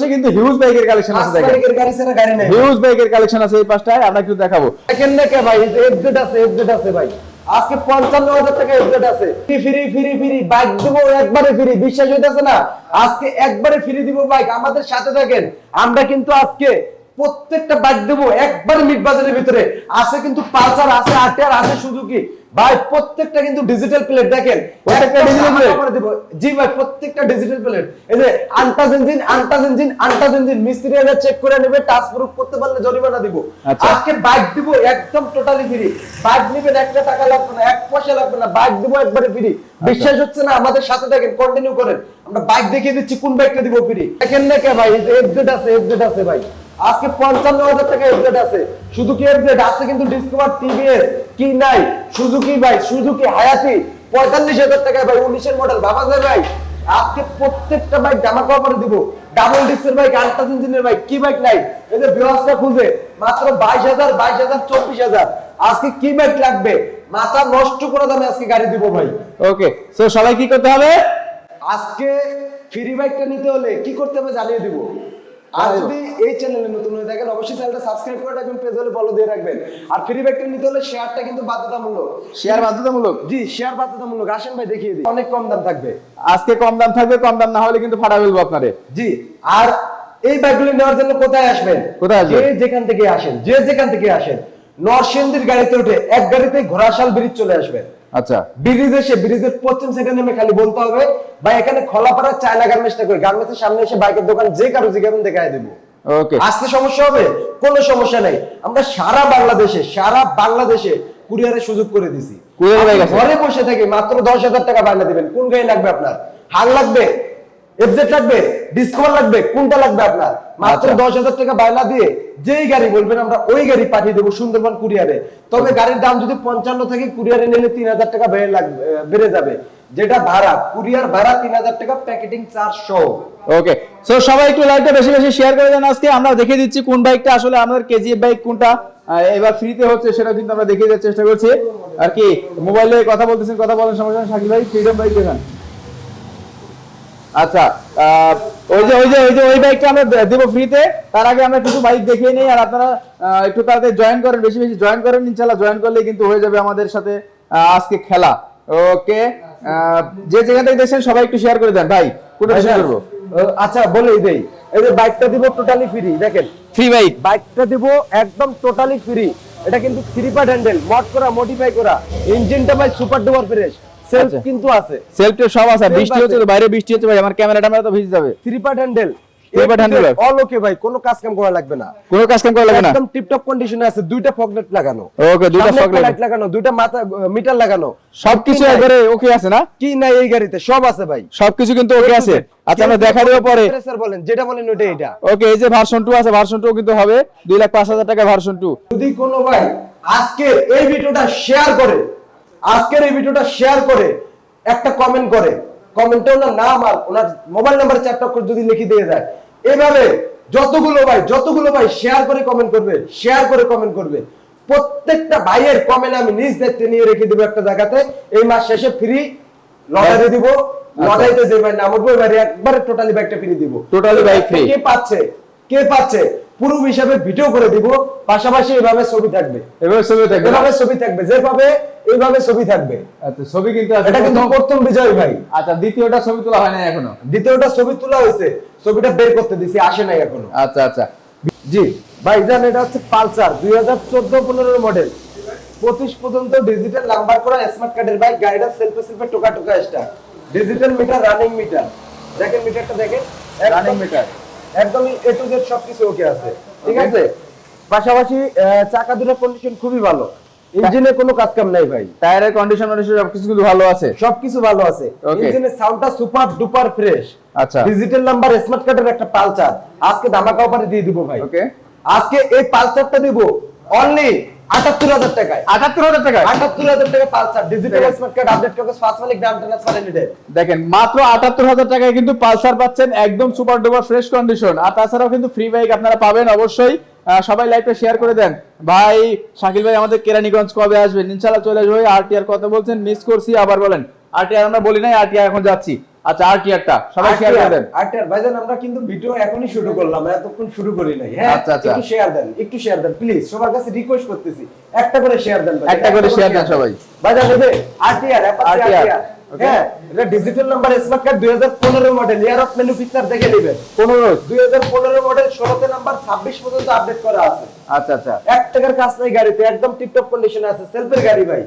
পাশে কিন্তু হিউজ বাইকের কালেকশন আছে দেখেন। মালিকের গাড়ি ছাড়া গাড়ি নেই। হিউজ বাইকের কালেকশন আছে এই পাশটায় আমরা একটু দেখাবো। দেখেন না কে ভাই এফজেড আছে এফজেড আছে ভাই। আজকে পঞ্চান্ন হাজার টাকা এফজেড আছে। Free free free free bike দিব একবারে ফ্রি বিশ্বাস হইতেছে না। আজকে একবারে ফ্রি দিব বাইক আমাদের সাথে থাকেন। আমরা কিন্তু আজকে প্রত্যেকটা বাইক দেবো একবারে মিট বাজারের ভিতরে। আছে কিন্তু পালসার আছে আরটিআর আছে সুজুকি ভাই প্রত্যেকটা কিন্তু ডিজিটাল প্লেট দেখেন। প্রত্যেকটা plate? করে জি ভাই প্রত্যেকটা ডিজিটাল প্লেট এই যে untouch engine untouch engine untouch engine মিস্ত্রি এনে চেক করে নেবে টাচ প্রুফ করতে পারলে জরিমানা দিব। আচ্ছা। আজকে বাইক দিব একদম টোটালি ফ্রি বাইক নেবেন একটা টাকা লাগবে না এক পয়সা লাগবে না বাইক দিব একবারে ফ্রি বিশ্বাস হচ্ছে না আমাদের সাথে থাকেন কন্টিনিউ করেন। আমরা বাইক দেখিয়ে দিচ্ছি কোন বাইকটা দিব ফ্রি দেখেন না কে ভাই এফজেড আছে এফজেড আছে ভাই। আজকে পঞ্চান্ন হাজার টাকা এফজেড আছে। শুধু কি এফজেড আছে কিন্তু ডিসকভার টিভিএস কি নাই? সুজুকি ভাই সুজুকি হায়াতি পঁয়তাল্লিশ হাজার টাকা ভাই উনিশের মডেল ভাবা যায় ভাই। আজকে প্রত্যেকটা বাইক জামা কাপড় দিব। ডাবল ডিস্কের বাইক আলট্রাস ইঞ্জিনের বাইক কি বাইক নাই? এই যে ব্যবস্থা খুঁজে মাত্র বাইশ হাজার বাইশ হাজার চব্বিশ হাজার। আজকে কি বাইক লাগবে? মাথা নষ্ট করে দামে আজকে গাড়ি দিব ভাই। ওকে সো সবাই কি করতে হবে? আজকে ফ্রি বাইকটা নিতে হলে কি করতে হবে জানিয়ে দিব। আর যদি এই চ্যানেলে নতুন হয়ে থাকেন অবশ্যই চ্যানেলটা সাবস্ক্রাইব করে রাখবেন পেজ হলে ফলো দিয়ে রাখবেন। আর ফ্রি বাইকটা নিতে হলে শেয়ারটা কিন্তু বাধ্যতামূলক। শেয়ার বাধ্যতামূলক? জি শেয়ার বাধ্যতামূলক। আসেন ভাই দেখিয়ে দিই। অনেক কম দাম থাকবে। আজকে কম দাম থাকবে কম দাম না হলে কিন্তু ফাটা ফেলব আপনারে। জি আর এই বাইকগুলি নেওয়ার জন্য কোথায় আসবেন? কোথায় আসবেন? যে যেখান থেকে আসেন যে যেখান থেকে আসেন নরসিংদীর গাড়িতে উঠে এক গাড়িতে ঘোড়াশাল ব্রিজ চলে আসবেন। আচ্ছা। ব্রিজ এসে ব্রিজের পশ্চিম সাইডে নেমে খালি বলতে হবে ভাই এখানে খোলাপাড়া চায়না গার্মেন্টসটা করে গার্মেন্টসের সামনে এসে বাইকের দোকান যে কারও জিজ্ঞাসা দেখায় দেবো। ওকে আসতে সমস্যা হবে? কোনো সমস্যা নাই। আমরা সারা বাংলাদেশে সারা বাংলাদেশে কুরিয়ারের সুযোগ করে দিছি। ঘরে বসে থেকে মাত্র দশ হাজার টাকা বায়না দিবেন। কোন গাড়ি লাগবে আপনার? হাল লাগবে? এফজেড লাগবে ডিসকভার লাগবে কোনটা লাগবে আপনার? মাত্র আচ্ছা। দশ হাজার টাকা বায়না দিয়ে যেই গাড়ি বলবেন আমরা ওই গাড়ি পাঠিয়ে দেবো সুন্দরবন কুরিয়ারে। তবে গাড়ির দাম যদি পঞ্চান্ন থেকে কুরিয়ারে নিলে তিন হাজার টাকা বেড়ে লাগবে বেড়ে যাবে। যেটা ভাড়া কুরিয়ার ভাড়া তিন হাজার টাকা প্যাকেটিং চার্জ সহ। ওকে সো সবাই একটু লাইভটা বেশি বেশি শেয়ার করে দেন আজকে। আমরা দেখিয়ে দিচ্ছি কোন বাইকটা আসলে আমাদের কেজিএফ বাইক কোনটা। এবার ফ্রিতে হচ্ছে সেটা কিন্তু আমরা দেখিয়ে দেওয়ার চেষ্টা করছি। আর কি মোবাইলে কথা বলতেছেন কথা বলেন সমস্যা শাকিল ভাই ফ্রিডম বাইক দেখান। আচ্ছা ওই যে ওই যে ওই যে ওই বাইকটা আমরা দেবো ফ্রিতে তার আগে আমরা কিছু বাইক দেখিয়ে নেই আর আপনারা একটু তাড়াতাড়ি জয়েন করেন বেশি বেশি জয়েন করেন ইনশাল্লাহ জয়েন করলে কিন্তু হয়ে যাবে আমাদের সাথে আজকে খেলা। ওকে যে যেখান থেকে দেখছেন সবাই একটু শেয়ার করে দেন। ভাই কোনটা শেয়ার করব? আহ, আচ্ছা বলেই দেই। এই যে বাইকটা দিব টোটালি ফ্রি দেখেন। ফ্রি বাইক বাইকটা দিব একদম টোটালি ফ্রি এটা কিন্তু থ্রি পার্ট হ্যান্ডেল মড করা মডিফাই করা। ইঞ্জিনটা ভাই সুপার ডুপার ফ্রেশ সেলফ আচ্ছা। কিন্তু আছে। সব আছে বৃষ্টি হচ্ছে তো বাইরে বৃষ্টি হচ্ছে ভাই আমার তো ভিজে যাবে। Three part handle Three part handle? All okay ভাই কোনো কাজ কাম করা লাগবে না। কোনো কাজ কাম করা লাগে না? একদম টিপটপ কন্ডিশনে আছে দুইটা ফগলেট লাগানো। ওকে দুইটা সামনে লাইট লাগানো দুইটা মাথা মিটার লাগানো। সবকিছু একবারে ওকে আছে না? কি নাই এই গাড়িতে? সব আছে ভাই। সবকিছু কিন্তু ওকে আছে। আচ্ছা আমরা দেখা দেবো পরে। স্যার বলেন যেটা বলেন এটা। ওকে এই যে ভার্সন আছে ভার্সন কিন্তু হবে। দুই লাখ পাঁচ হাজার টাকা ভার্সন টু যদি কোনো ভাই আজকে এই ভিডিওটা শেয়ার করে আজকের এই ভিডিওটা শেয়ার করে একটা কমেন্ট করে। কমেন্টে ওনার নাম আর ওনার মোবাইল নাম্বার চারটা অক্ষর যদি লিখে দিয়ে যায় এভাবে যতগুলো ভাই যতগুলো ভাই শেয়ার করে কমেন্ট করবে শেয়ার করে কমেন্ট করবে। প্রত্যেকটা ভাইয়ের কমেন্ট আমি নিজ দায়িত্বে নিয়ে রেখে দেবো একটা জায়গাতে। এই মাস শেষে ফ্রি লটারি দিব। লটারিতে যে ভাই নাম উঠবে এবারে একবারে টোটালি ব্যাগটা ফ্রি দিব। Totally bike free। কে পাচ্ছে? কে পাচ্ছে? পুরো হিসাবে ভিডিও করে দিব পাশাপাশি এভাবে ছবি থাকবে। এবার ছবি থাকবে এভাবে ছবি থাকবে যেভাবে এইভাবে ছবি থাকবে। আচ্ছা ছবি কিন্তু আছে। এটা কিন্তু প্রথম- বিজয় ভাই। আচ্ছা দ্বিতীয়টা ছবি তোলা হয় না এখনও? দ্বিতীয়টা ছবি তোলা হয়েছে ছবিটা বের করতে দিছি আসে নাই এখনও। আচ্ছা আচ্ছা। জি ভাইজান এটা হচ্ছে পালসার দুই হাজার চোদ্দ পনেরো মডেল পঁচিশ পর্যন্ত ডিজিটাল নাম্বার করা স্মার্ট কার্ডের বাইক গাড়িটা সেলফে সেলফে টোকা টোকা start digital meter running meter দেখেন মিটারটা দেখেন? রানিং মিটার একদমই এ টু জেড সবকিছু ওকে আছে। ঠিক আছে? পাশাপাশি চাকা দুটো কন্ডিশন খুবই ভালো। ইঞ্জিনে কোনো কাজ কাম নাই ভাই। টায়ারের কন্ডিশন কন্ডিশন সবকিছু কিন্তু ভালো আছে। সবকিছু ভালো আছে। ইঞ্জিনের সাউন্ডটা সুপার ডুপার ফ্রেশ আচ্ছা। ডিজিটাল নাম্বার স্মার্ট কার্ডের একটা পালচার আজকে দামাকা অফারে দিয়ে দিব ভাই। ওকে আজকে এই পালচারটা দিব অনলি আটাত্তর হাজার টাকায়। আটাত্তর হাজার টাকা আটাত্তর হাজার টাকা Pulsar. Digital smart card update কাগজ ফার্স্ট মালিক দাম ট্রান্সফার এনিডে দেখেন মাত্র আটাত্তর হাজার টাকায় কিন্তু পালসার পাচ্ছেন একদম সুপার ডুপার ফ্রেশ কন্ডিশন আর তাছাড়াও কিন্তু ফ্রি বাইক আপনারা পাবেন অবশ্যই। সবাই লাইভটা শেয়ার করে দেন। ভাই শাকিল ভাই আমাদের কেরানীগঞ্জ কবে আসবেন? ইনশাল্লাহ চলে আসবে। আরটিআর কথা বলছেন মিস করছি আবার বলেন। আরটিআর আমরা বলি নাই আরটিআর এখন যাচ্ছি। আচ্ছা আরটিআরটা সবাই শেয়ার করে দেন। আরটিআর ভাইজান আমরা কিন্তু ভিডিও এখনই শুরু করলাম এতক্ষণ শুরু করি নাই। হ্যাঁ আচ্ছা, আচ্ছা। একটু শেয়ার দেন একটু শেয়ার দেন প্লিজ সবার কাছে রিকোয়েস্ট করতেছি। একটা করে শেয়ার দেন ভাই একটা করে share দেন সবাই। ভাইজান নেবে আরটিআর RTR, আরটিআর okay. হ্যাঁ এটা digital number smart card 2015 model year of manufacture দেখে নেবেন। পনেরো। 2015 মডেল 16 তে নাম্বার 26 পর্যন্ত আপডেট করা আছে। আচ্ছা আচ্ছা। এক টাকার কাজ নাই গাড়িতে একদম টিপটপ কন্ডিশনে আছে সেলফের গাড়ি ভাই।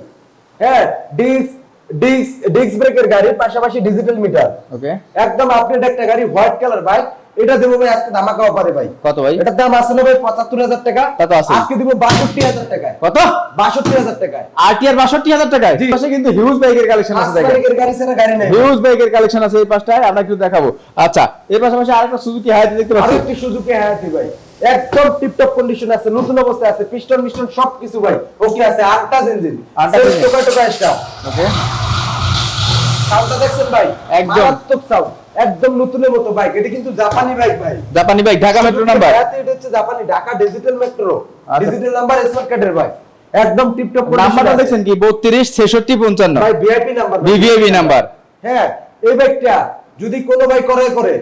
হ্যাঁ ডিস্ক ডিস্ক ডিস্ক ব্রেকের গাড়ি পাশাপাশি ডিজিটাল মিটার ওকে একদম আপডেট একটা গাড়ি হোয়াইট কালার ভাই এটা দেবো ভাই আজকে ধামাকা অফারে ভাই। কত ভাই? এটার দাম আছে না ভাই পঁচাত্তর হাজার টাকা। তা তো আছেই। আজকে দিব বাষট্টি হাজার টাকায়। কত? বাষট্টি হাজার টাকায়। আরটিআর বাষট্টি হাজার টাকায়? পাশে কিন্তু হিউজ বাইকের কালেকশন আছে আজকের গাড়ি ছাড়া গাড়ি নেই। হিউজ বাইকের কালেকশন আছে এই পাশটায় আমরা একটু দেখাবো। আচ্ছা এর পাশাপাশি আরেকটা সুজুকি হায়াতি দেখতে আরও পাচ্ছি। একটি সুজুকি হায়াতি ভাই। একদম টিপটপ কন্ডিশন আছে নতুন অবস্থায় আছে পিস্টন মিস্টন সব কিছু ভাই। ওকে আছে আটটাজ ইঞ্জিন engine। টোকা টোকা স্টার ওকে। সাউন্ডটা দেখছেন ভাই? একদম। মারাত্মক সাউন্ড একদম নতুনের মতো বাইক এটা কিন্তু জাপানি বাইক ভাই। জাপানি বাইক ঢাকা মেট্রো নাম্বার এটা হচ্ছে জাপানি Dhaka digital metro. Digital number smart কার্ডের ভাই। একদম টিপটপ নাম্বারটা দেখছেন কি? বত্রিশ ছেষট্টি পঞ্চান্ন। ভাই ভিআইপি নাম্বার ভিভিআইপি নাম্বার হ্যাঁ এই বাইকটা যদি কোনো ভাই করে করে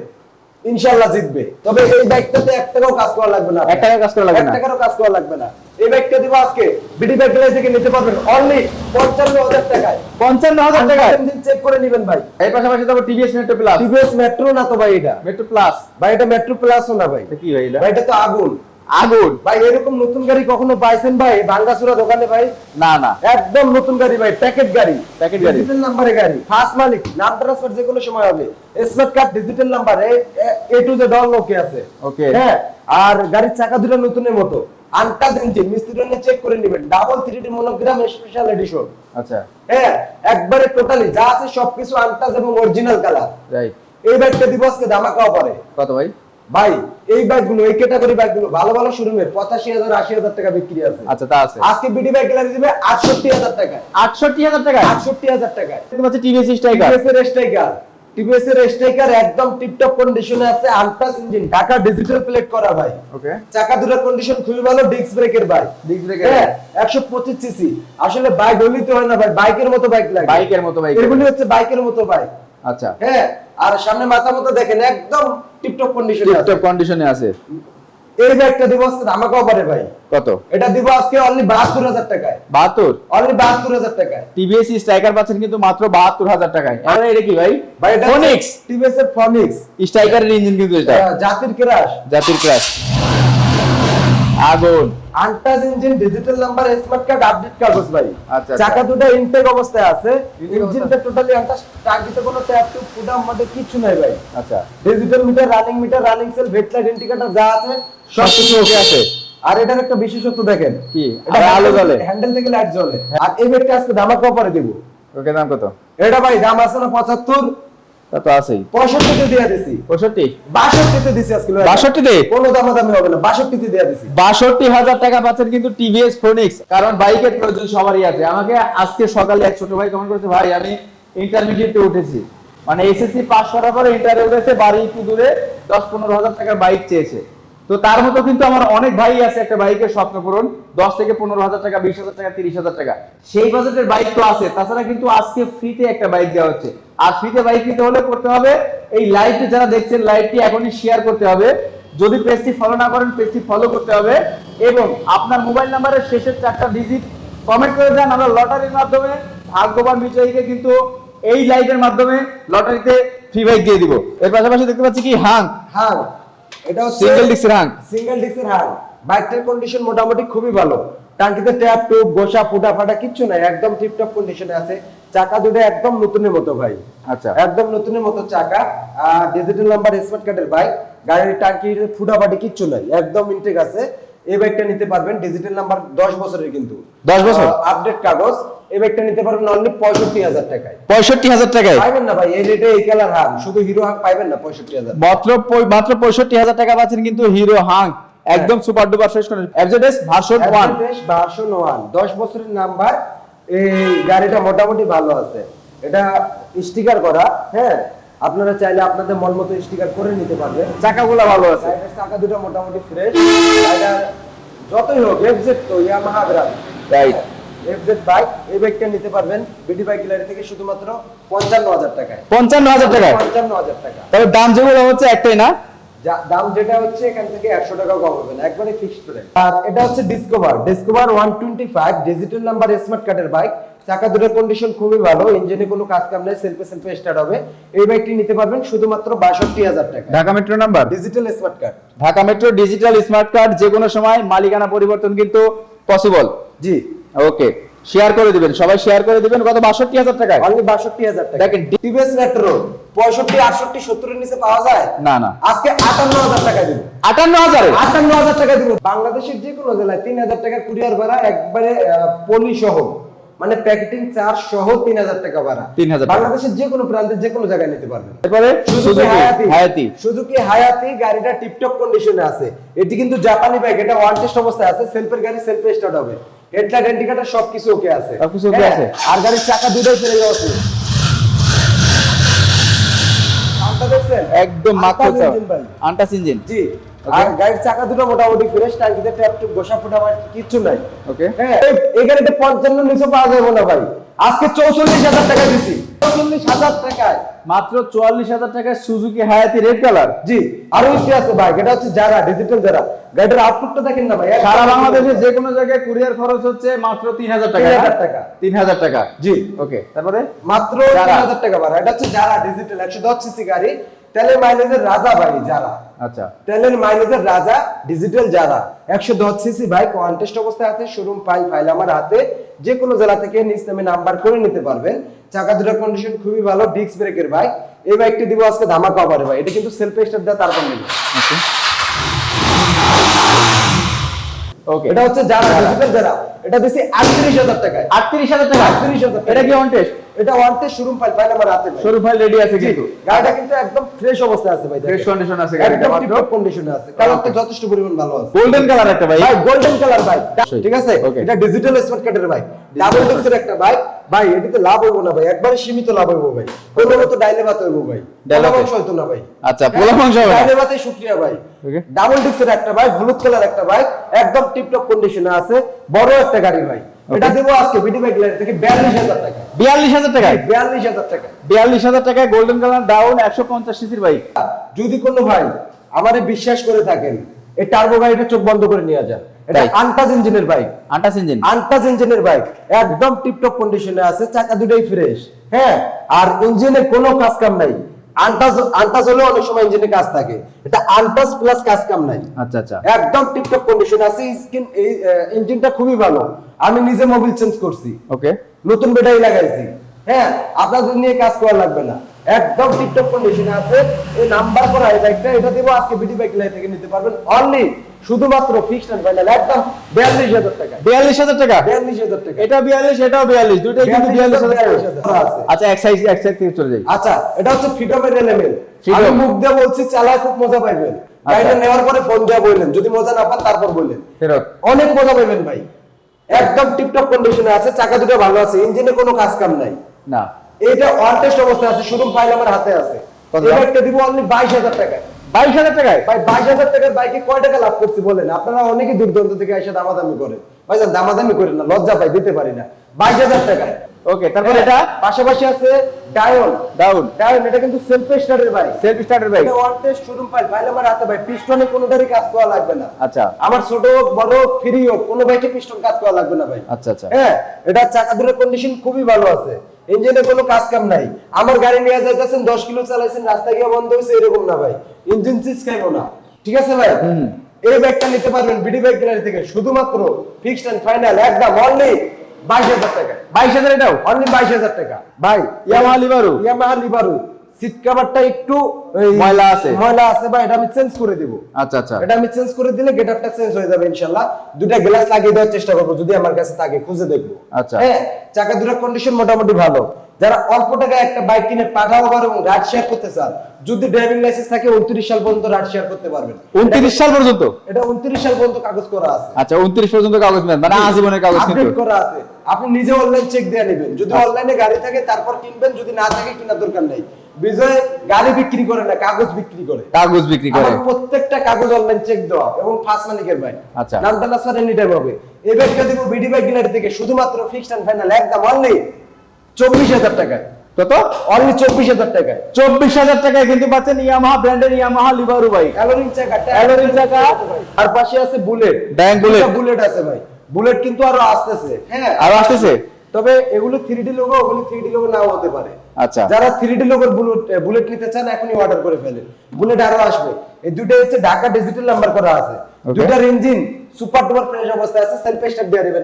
ইনশাআল্লাহ জিতবে। তবে এই ব্যাগটাতে এক টাকাও কাজ করা লাগবে না। এক টাকা কাজ করা লাগবে এক না। টাকারও কাজ করা লাগবে না। এই ব্যাগটা দিব আজকে। বিডি ব্যাগ গ্যালারি থেকে নিতে পারবেন অনলি পঞ্চান্ন হাজার টাকায়। পঞ্চান্ন হাজার টাকায়? চেক করে নেবেন ভাই। এই পাশাপাশি তারপর TVS metro plus TVS metro না তো ভাই এটা। মেট্রো প্লাস ভাই এটা মেট্রো প্লাসও না ভাই। কি ভাই এটা? ভাই এটা তো আগুন। আগুন। ভাই এরকম নতুন গাড়ি কখনো পাইছেন ভাই? বাঙ্গাসুরা দোকানে ভাই? না না। একদম নতুন গাড়ি ভাই প্যাকেট গাড়ি। Packet গাড়ি। ডিজিটাল নাম্বারে গাড়ি। ফার্স্ট মালিক নাম ট্রান্সফার যে কোনো সময় হবে। Smart card digital number A to Z all okay আছে। Okay. হ্যাঁ আর গাড়ির চাকা দুটো নতুনের মতো। আনটাচ ইঞ্জিন মিস্ত্রি চেক করে নেবেন। Double three D monogram special edition আচ্ছা। হ্যাঁ একবারে টোটালি যা আছে সবকিছু আনটাচ এবং অরিজিনাল কালার রাইট এই বাইকটা দিব আজকে ধামাকাও পারে কত ভাই? ভাই এই বাইকগুলো এই ক্যাটাগরি বাইকগুলো ভালো ভালো শোরুমের পঁচাশি হাজার আশি হাজার টাকা বিক্রি আছে। আচ্ছা তা আছে। আজকে বিডি বাইক গ্যালারি দিবে আটষট্টি হাজার টাকায়। আটষট্টি হাজার টাকা আটষট্টি হাজার টাকায়। টিভিএস স্ট্রাইকার টিভিএস এর স্ট্রাইকার টিভিএস এর স্ট্রাইকার একদম টিপটপ কন্ডিশনে আছে untouch engine Dhaka digital plate করা ভাই। ওকে চাকা দুটার কন্ডিশন খুবই ভালো ডিস্ক ব্রেকের Disc brake এর। হ্যাঁ একশো পঁচিশ সিসি আসলে বাইক হলেই তো হয় না ভাই। বাইকের মতো বাইক লাগে। বাইকের মতো বাইক এগুলি হচ্ছে বাইকের মতো বাইক আচ্ছা। হ্যাঁ আর সামনে মাথা মতো দেখেন একদম টিপটপ কন্ডিশনে আছে। টিপটপ কন্ডিশনে আছে। এই বাইকটা দিব আজকে ধামাকাও পারে ভাই। কত? এটা দিব আজকে অনলি বাহাত্তর হাজার টাকায়। বাহাত্তর? অনলি বাহাত্তর হাজার টাকায়। টিভিএস স্ট্রাইকার পাচ্ছেন কিন্তু মাত্র বাহাত্তর হাজার টাকায়। আর এটা কি ভাই? ভাই এটা ফোনিক্স টিভিএস এর ফনিক্স স্ট্রাইকারের ইঞ্জিন কিন্তু এটা। জাতির ক্রাশ জাতির ক্রাশ আগুন। Untouch engine digital number smart card update কাগজ ভাই। আচ্ছা, চাকা আচ্ছা। দুটো ইনটেক অবস্থায় আছে। ইঞ্জিনটা টোটালি আনটাচ টার্গেটে কোনো ট্যাপ টু ফুটা আমাদের কিছু নাই ভাই। আচ্ছা। Digital meter running meter running sell ভেটলাইট ইন্ডিকেটর যা আছে সব কিছু ওকে আছে। আর এটার একটা বিশেষত্ব দেখেন। কি? এটা আলো জ্বলে। হ্যান্ডেল থেকে লাইট জ্বলে। আর এই ব্যাগটা আজকে ধামাকা অফারে দেব? ওকে দাম কত? এটা ভাই দাম আছে না পঁচাত্তর। তা তো আছেই। পঁয়ষট্টিতে দিয়ে দিছি। 65 62 তে দিছি আজকে লয়টা। বাষট্টিতে? কোনো দামাদামি হবে না বাষট্টিতে দিয়ে দিছি। বাষট্টি হাজার টাকা পাচ্ছেন কিন্তু টিভিএস ফোনিক্স কারণ বাইকের প্রয়োজন সবারই আছে। আমাকে আজকে সকালে এক ছোট ভাই কমেন্ট করেছে ভাই আমি ইন্টারমিডিয়েটে উঠেছি। মানে এসএসসি পাস করার পর ইন্টারভিউ উঠেছে বাড়ি একটু দূরে দশ পনেরো হাজার টাকার বাইক চেয়েছে। তো তার মতো কিন্তু আমার অনেক ভাই আছে, একটা বাইকের স্বপ্ন পূরণ, দশ থেকে পনেরো হাজার টাকা, বিশ হাজার টাকা, তিরিশ হাজার টাকা। সেই বাজেটের বাইক তো আছে। তাছাড়া কিন্তু আজকে ফ্রিতে একটা বাইক দেওয়া হচ্ছে। আর ফ্রিতে বাইক নিতে হলে করতে হবে, এই লাইভটি যারা দেখছেন লাইভটি এখনই শেয়ার করতে হবে। যদি পেজটি ফলো না করেন পেজটি ফলো করতে হবে। এবং আপনার মোবাইল নাম্বারের শেষের চারটা ডিজিট কমেন্ট করে দেন। আমরা লটারির মাধ্যমে ভাগ্যবান বিজয়ীকে কিন্তু এই লাইভের মাধ্যমে লটারিতে ফ্রি বাইক দিয়ে দিব। এর পাশাপাশি দেখতে পাচ্ছি কি? হাং হ্যাঁ এটা সিঙ্গেল ডিস্কের হাং সিঙ্গেল ডিস্কের হাল বাইকটার কন্ডিশন মোটামুটি খুবই ভালো। টাঙ্কিতে ট্যাপ টুপ গোসা ফুটা ফাটা কিচ্ছু নাই একদম টিপটপ কন্ডিশনে আছে। চাকা দুটো একদম নতুনের মতো ভাই। আচ্ছা। একদম নতুনের মতো চাকা। আর ডিজিটাল নাম্বার স্মার্ট কার্ডের বাইক গাড়ির টাঙ্কির ফুটা ফাটি কিচ্ছু নাই একদম ইনটেক আছে। এই বাইকটা নিতে পারবেন ডিজিটাল নাম্বার দশ বছরের কিন্তু। 10 বছর? আপডেট কাগজ এই বাইকটা নিতে পারবেন অনলি পঁয়ষট্টি হাজার টাকায়। পঁয়ষট্টি হাজার টাকায়? পাইবেন না ভাই এই রেটে এই কালার হাং। শুধু হিরো হাং পাইবেন না পঁয়ষট্টি হাজার মাত্র মাত্র পঁয়ষট্টি হাজার টাকা পাচ্ছেন কিন্তু হিরো হাং। একদম সুপার ডুপার ফ্রেশ করে FZS version one version one দশ বছরের নাম্বার এই গাড়িটা মোটামুটি ভালো আছে। এটা স্টিকার করা হ্যাঁ। আপনারা চাইলে আপনাদের মন মতো স্টিকার করে নিতে পারবেন। চাকাগুলো ভালো আছে। চাকা দুটো মোটামুটি ফ্রেশ যতই হোক এফজেড তো Yamaha brand right FZ bike এই বাইকটা নিতে পারবেন বিডি বাইক গ্যালারি থেকে শুধুমাত্র পঞ্চান্ন হাজার টাকায়। পঞ্চান্ন হাজার টাকায় পঞ্চান্ন হাজার টাকা। তবে দাম যেগুলো হচ্ছে একটাই না? দাম যেটা হচ্ছে এখান থেকে একশো টাকা কম হবে না একবারে ফিক্সড প্রাইস আর এটা হচ্ছে Discover Discover one twenty five digital number smart কার্ডের বাইক চাকা দুটোর কন্ডিশন খুবই ভালো ইঞ্জিনে কোনো কাজ কাম নেই সেলফে সেলফে স্টার্ট হবে। এই বাইকটি নিতে পারবেন শুধুমাত্র বাষট্টি হাজার টাকা। Dhaka metro number digital smart card Dhaka metro digital smart card যে কোনো সময় মালিকানা পরিবর্তন কিন্তু পসিবল জি। ওকে শেয়ার করে দিবেন সবাই শেয়ার করে দিবেন কত? বাষট্টি হাজার টাকায়? অনলি বাষট্টি হাজার টাকা। দেখেন, টিভিএস মেট্রো পঁয়ষট্টি আটষট্টি সত্তরের নিচে পাওয়া যায়? না, না। আজকে আটান্ন হাজার টাকা দিব। আটান্ন হাজারে আটান্ন হাজার টাকা দিব। বাংলাদেশের যে কোনো জেলায় তিন হাজার টাকা কুরিয়ার ভাড়া একবারে পলি সহ। মানে প্যাকেটিং চার্জ সহ তিন হাজার টাকা ভাড়া। 3,000 টাকা। বাংলাদেশের যে কোনো প্রান্তে যে কোনো জায়গায় নিতে পারবেন। এরপরে হায়াতি। সুজুকি হায়াতি গাড়িটা টিপটপ কন্ডিশনে আছে। এটি কিন্তু জাপানি বাইক এটা ওয়ান টেস্ট অবস্থায় আছে। সেলফের গাড়ি সেলফে স্টার্ট হবে। হেডলাইট ইন্ডিকেটর সবকিছু ওকে আছে। সবকিছু okay হ্যাঁ, আছে। আর গাড়ির চাকা দুটোই ফেলে যাওয়া আছে দেখছেন? একদম মাত্র। আন্টাস ইঞ্জিন জি. আর গাড়ির চাকা দুটো মোটামুটি ফ্রেশ টাঙ্কিতে ট্যাপ টুপ গোসা ফোটা কিচ্ছু নাই। Okay. হ্যাঁ এই- গাড়িতে পঞ্চান্ন নিচে পাওয়া যাবে না ভাই। আজকে চৌচল্লিশ হাজার টাকা দিছি। চৌচল্লিশ হাজার টাকায়। মাত্র চুয়াল্লিশ হাজার টাকায় সুজুকি হায়াতি রেড কালার জি আরও একটি আছে ভাই এটা হচ্ছে যারা ডিজিটাল যারা গাড়িটার আউটপুটটা দেখেন না ভাই সারা বাংলাদেশে যে কোনো জায়গায় কুরিয়ার খরচ হচ্ছে মাত্র তিন হাজার টাকা। 3,000 টাকা। তিন হাজার টাকা। জি। ওকে তারপরে? মাত্র তিন হাজার টাকা ভাড়া এটা হচ্ছে যারা ডিজিটাল একশো দশ সিসি গাড়ি। তেলের মাইলেজের রাজা ভাই যারা। আচ্ছা। তেলের মাইলেজের রাজা ডিজিটাল যারা। একশো দশ সিসি বাইক ওয়ান অবস্থায় আছে শোরুম ফাইল ফাইল আমার হাতে। যে কোনো জেলা থেকে নিজ নামে নাম্বার করে নিতে পারবেন। চাকা দুটার কন্ডিশন খুবই ভালো ডিস্ক ব্রেকের বাইক এই বাইকটি দিব আজকে ধামাকা অফারে ভাই। এটা কিন্তু সেলফ স্টার্ট দেওয়া তারপর নেবে ওকে এটা হচ্ছে যারা ডিজিটাল যারা। এটা দিছি আটত্রিশ হাজার টাকায়। আটত্রিশ হাজার টাকা। আটত্রিশ হাজার। এটা কি অন টেস্ট এটা শোরুম ফাইল ফাইল আমার হাতে ভাই। সরু ফাইল রেডি আছে কিন্তু। গাড়িটা কিন্তু একদম ফ্রেশ অবস্থায় আছে ভাই ফ্রেশ কন্ডিশন আছে গাড়িটা একদম কন্ডিশনে আছে। কালারটা যথেষ্ট পরিমাণ ভালো আছে। গোল্ডেন কালার একটা ভাই। ভাই গোল্ডেন কালার ভাই। ঠিক আছে? এটা ডিজিটাল স্মার্ট কার্ডের ভাই। ডাবল একটা ভাই। ভাই এটাতে লাভ হইব না ভাই। একবারে সীমিত লাভ হইব ভাই। কোনো মতো ডাইলে ভাত হইব ভাই। ডাইলে ডাইলে মাংস হইতো না ভাই। আচ্ছা, পোলা মাংস হবে ডাইলে ভাতে শুকরিয়া ভাই। ডাবল ডিস্কের একটা ভাই হলুদ কালার একটা ভাই। একদম টিপটপ কন্ডিশনে আছে। বড় একটা গাড়ি ভাই। এটা দেবো আজকে বিডি থেকে বিয়াল্লিশ হাজার টাকা। বিয়াল্লিশ হাজার টাকায়? বিয়াল্লিশ হাজার টাকা। বিয়াল্লিশ হাজার টাকায় গোল্ডেন কালার ডাউন একশো পঞ্চাশ সিসির বাইক যদি কোনো ভাই আমারে বিশ্বাস করে থাকেন এই টার্বো চোখ বন্ধ করে নিয়ে যান। এটা? ইঞ্জিনের বাইক আন্টাস ইঞ্জিন ইঞ্জিনের বাইক একদম টিপটপ কন্ডিশনে আছে চাকা দুটাই ফ্রেশ হ্যাঁ? আর ইঞ্জিনে কোনো কাজ কাম নাই। আনটাচ আনটাচ হলেও অনেক সময় ইঞ্জিনে কাজ থাকে। এটা আনটাচ প্লাস কাজ কাম নাই। আচ্ছা আচ্ছা। একদম টিপটপ কন্ডিশন আছে স্কিন ইঞ্জিনটা খুবই ভালো। আমি নিজে মোবিল চেঞ্জ করছি। ওকে নতুন ব্যাটারি লাগাইছি। হ্যাঁ আপনাদের নিয়ে কাজ করা লাগবে না। একদম টিপটপ কন্ডিশনে আছে। এই নাম্বার করা এই বাইকটা এটা দিব আজকে বিডি বাইক লাই থেকে নিতে পারবেন। অনলি শুধুমাত্র ফিক্সড এন্ড ফাইনাল একদম বিয়াল্লিশ হাজার টাকা। বিয়াল্লিশ হাজার টাকা? বিয়াল্লিশ হাজার টাকা। এটা বিয়াল্লিশ এটাও বিয়াল্লিশ দুটোই কিন্তু বিয়াল্লিশ হাজার টাকা। আছে। আচ্ছা এক সাইজ এক সাইড থেকে চলে যাই। আচ্ছা এটা হচ্ছে ফ্রিডমের এলিমেন্ট। আমি মুখ দিয়ে বলছি চালায় খুব মজা পাইবেন। গাড়িটা নেওয়ার পরে ফোন দিয়ে বললেন যদি মজা না পান তারপর বললেন। ফেরত। অনেক মজা পাইবেন ভাই। একদম টিপটপ কন্ডিশনে আছে চাকা দুটো ভালো আছে ইঞ্জিনে কোনো কাজ কাম নাই। না। এটা ওয়ান টেস্ট অবস্থায় আছে শোরুম ফাইল আমার হাতে আছে। এটা একটা দিব অনলি বাইশ হাজার টাকায়। বাইশ হাজার টাকায়? ভাই বাইশ হাজার টাকার বাইকে কয় টাকা লাভ করছি বলেন? আপনারা অনেকে দূর দূরান্ত থেকে এসে দামাদামি করেন ভাই দামাদামি করেন না লজ্জা পাই দিতে পারি না। বাইশ হাজার টাকায়। ওকে তারপর এটা পাশাপাশি আছে ডায়ন ডাউন ডায়ন এটা কিন্তু সেলফ স্টার্টের বাইক সেলফ স্টার্টার বাইক এটা ওয়ান টেস্ট শোরুম ফাইল আমার হাতে ভাই পিস্টনে কোনোটারই কাজ করা লাগবে না। আচ্ছা। আমার ছোট হোক বড় হোক ফ্রি হোক কোনো বাইকে পিস্টন কাজ করা লাগবে না ভাই। আচ্ছা আচ্ছা। হ্যাঁ এটা চাকা দুটোর কন্ডিশন খুবই ভালো আছে। ইঞ্জিনে কোনো কাজ কাম নাই। আমার গাড়ি নিয়ে যাইতেছেন দশ কিলো চালাইছেন রাস্তা গিয়ে বন্ধ হয়েছে এরকম না ভাই। ইঞ্জিন চিজ খাইবো না। ঠিক আছে ভাই? এই ব্যাগটা নিতে পারবেন বিডি ব্যাগ গ্যালারি থেকে। শুধুমাত্র ফিক্সড এন্ড ফাইনাল একদম অনলি বাইশ হাজার টাকা। বাইশ হাজার এটাও? অনলি বাইশ হাজার টাকা। ভাই ইয়ামাহা লিভারু ইয়ামাহা লিভারু সিট কভারটা একটু ময়লা আছে। ময়লা আছে বা এটা আমি চেঞ্জ করে দিব। আচ্ছা আচ্ছা। এটা আমি চেঞ্জ করে দিলে গেটআপটা চেঞ্জ হয়ে যাবে ইনশাআল্লাহ। দুইটা গ্লাস লাগিয়ে দেওয়ার চেষ্টা করব যদি আমার কাছে থাকে খুঁজে দেখব। আচ্ছা। হ্যাঁ চাকা দুটার কন্ডিশন মোটামুটি ভালো। যারা অল্প টাকায় একটা বাইক কিনে পাঠাও আবার এবং রাইড শেয়ার করতে চান যদি ড্রাইভিং লাইসেন্স থাকে উনত্রিশ সাল পর্যন্ত রাইড শেয়ার করতে পারবেন। উনত্রিশ সাল পর্যন্ত? এটা উনত্রিশ সাল পর্যন্ত কাগজ করা আছে। আচ্ছা উনত্রিশ পর্যন্ত কাগজ নেন মানে আজীবনের কাগজ আপডেট করা আছে। আপনি নিজে অনলাইন চেক দিয়ে নেবেন। যদি অনলাইনে গাড়ি থাকে তারপর কিনবেন। যদি না থাকে কেনার দরকার নেই। বিজয় গাড়ি বিক্রি করে না কাগজ বিক্রি করে। কাগজ বিক্রি করে। প্রত্যেকটা কাগজ অনলাইন চেক দেওয়া এবং ফার্স্ট মালিকের ভাই। আচ্ছা। নামটা লাসার এনি টাইম হবে। এই ব্যাগটা দিব বিডি ব্যাগ গ্যালারি থেকে শুধুমাত্র ফিক্সড এন্ড ফাইনাল একদম অনলি চব্বিশ হাজার টাকায়। কত অনলি চব্বিশ হাজার টাকায়। চব্বিশ হাজার টাকায় কিন্তু পাচ্ছেন ইয়ামাহা ব্র্যান্ডের ইয়ামাহা লিভারু বাইক অ্যালোরিং চাকা অ্যালোরিং চাকা। আর পাশে আছে বুলেট Dying bullet। বুলেট আছে ভাই। বুলেট কিন্তু আরও আসতেছে। হ্যাঁ। আরও আসতেছে? তবে এগুলো থ্রি ডি লোগো ওগুলো থ্রি ডি লোগো নাও হতে পারে। আচ্ছা। যারা থ্রি ডি লোগোর বুলেট বুলেট নিতে চান এখনই অর্ডার করে ফেলেন। বুলেট আরও আসবে। এই দুটো হচ্ছে ঢাকা ডিজিটাল নাম্বার করা আছে. দুটার ইঞ্জিন সুপার ডুপার ফ্রেশ অবস্থায় আছে সেলফ স্টার্ট দিয়ে দিবেন।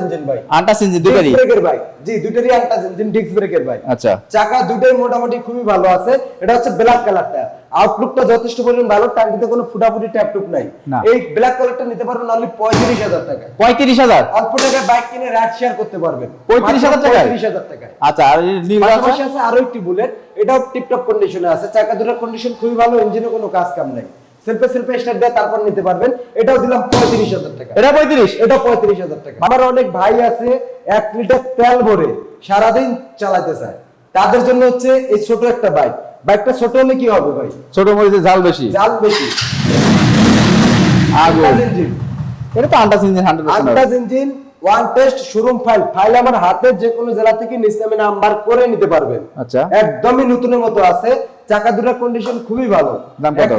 ইঞ্জিন ভাই। আন্টাস ইঞ্জিন দুটারই? ডিস্ক ব্রেকের ভাই। জি দুটারই ইঞ্জিন ডিস্ক ব্রেকের ভাই। আচ্ছা। চাকা দুটোই মোটামুটি খুবই ভালো আছে। এটা হচ্ছে ব্ল্যাক কালারটা আউটলুকটা যথেষ্ট পরিমাণ ভালো টাঙ্কিতে কোনো ফুটাফুটি ট্যাপ টুপ নাই। এই ব্ল্যাক কালারটা নিতে পারবেন অনলি পঁয়ত্রিশ হাজার টাকা পঁয়ত্রিশ হাজার? অল্প টাকায় বাইক কিনে রাইড শেয়ার করতে পারবেন। 35,000 টাকায়? পঁয়ত্রিশ হাজার টাকায়। আচ্ছা আর আছে? আরও একটি বুলেট এটাও টিপটপ কন্ডিশনে আছে। চাকা দুটোর কন্ডিশন খুবই ভালো ইঞ্জিনে কোনো কাজ কাম নাই। সেলফে সেলফে স্টার্ট দিয়ে তারপর নিতে পারবেন। এটাও দিলাম পঁয়ত্রিশ হাজার টাকা। এটা পঁয়ত্রিশ? এটা পঁয়ত্রিশ হাজার টাকা। আমার অনেক ভাই আছে এক লিটার তেল ভরে সারাদিন চালাতে চায়। তাদের জন্য হচ্ছে এই ছোট একটা বাইক বাইকটা ছোট হলে কি হবে ভাই? ছোট মরিচে বেশি। জাল বেশি। আগুন এটা তো untouch engine hundred untouch engine one test showroom file file আমার হাতে যে কোনো জেলা থেকে নিস্তামে নাম্বার করে নিতে পারবেন। আচ্ছা। একদমই নতুনের মতো আছে। চাকা দুটার কন্ডিশন খুবই ভালো। দাম কত?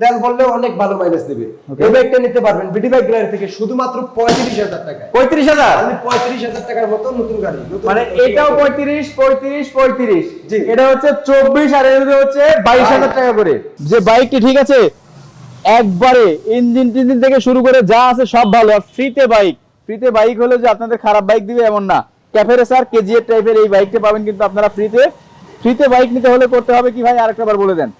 তেল বললে অনেক ভালো মাইলেজ দিবে. এই বাইকটা নিতে পারবেন বিডি বাইক গ্যালারি থেকে শুধুমাত্র পঁয়ত্রিশ হাজার টাকায়। পঁয়ত্রিশ হাজার? আপনি পঁয়ত্রিশ হাজার টাকার মতো নতুন গাড়ি মানে এটাও গাড়ি। পঁয়ত্রিশ পঁয়ত্রিশ পঁয়ত্রিশ। জি। এটা হচ্ছে চব্বিশ আর এটা হচ্ছে বাইশ হাজার টাকা করে। যে বাইকটি ঠিক আছে একবারে ইঞ্জিন টিঞ্জিন থেকে শুরু করে যা আছে সব ভালো। আর ফ্রিতে বাইক ফ্রিতে বাইক হলে যে আপনাদের খারাপ বাইক দিবে এমন না। ক্যাফে রেসার কেজিএফ টাইপের এই বাইকটা পাবেন কিন্তু আপনারা ফ্রিতে ফ্রিতে বাইক নিতে হলে করতে হবে কি ভাই? আরেকটা বার বলে দেন।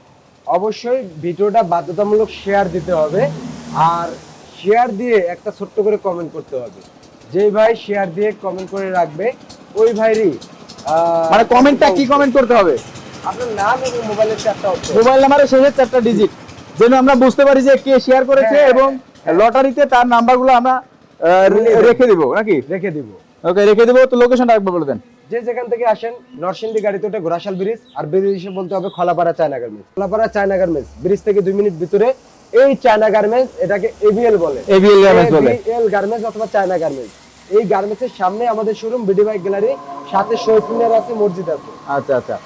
অবশ্যই ভিডিওটা বাধ্যতামূলক শেয়ার দিতে হবে। আর শেয়ার দিয়ে একটা ছোট্ট করে কমেন্ট করতে হবে। যেই ভাই শেয়ার দিয়ে কমেন্ট করে রাখবে ওই ভাইরই মানে কমেন্টটা কি কমেন্ট করতে হবে? আপনার নাম এবং মোবাইলের চারটা অপশন মোবাইল নাম্বারের শেষের চারটা ডিজিট যেন আমরা বুঝতে পারি যে কে শেয়ার করেছে হ্যাঁ, এবং লটারিতে তার নাম্বারগুলো আমরা রেখে দিব। নাকি? রেখে দিব। ওকে রেখে দিব। তো লোকেশনটা একবার বলে দেন। যে যেখান থেকে আসেন নরসিংদী গাড়িতে ওঠে ঘোড়াশাল ব্রিজ আর ব্রিজ হিসেবে বলতে হবে Khalapara China garments Khalapara China garments bridge থেকে দুই মিনিট ভিতরে এই চায়না গার্মেন্টস এটাকে এভিএল বলে। এবিএল গার্মেন্টস বলে। এল গার্মেন্টস অথবা চায়না গার্মেন্টস এই গার্মেন্টস এর সামনে আমাদের শোরুম বিডি বাইক গ্যালারি সাথে শহীদ মিনার আছে মসজিদ আছে। আচ্ছা আচ্ছা।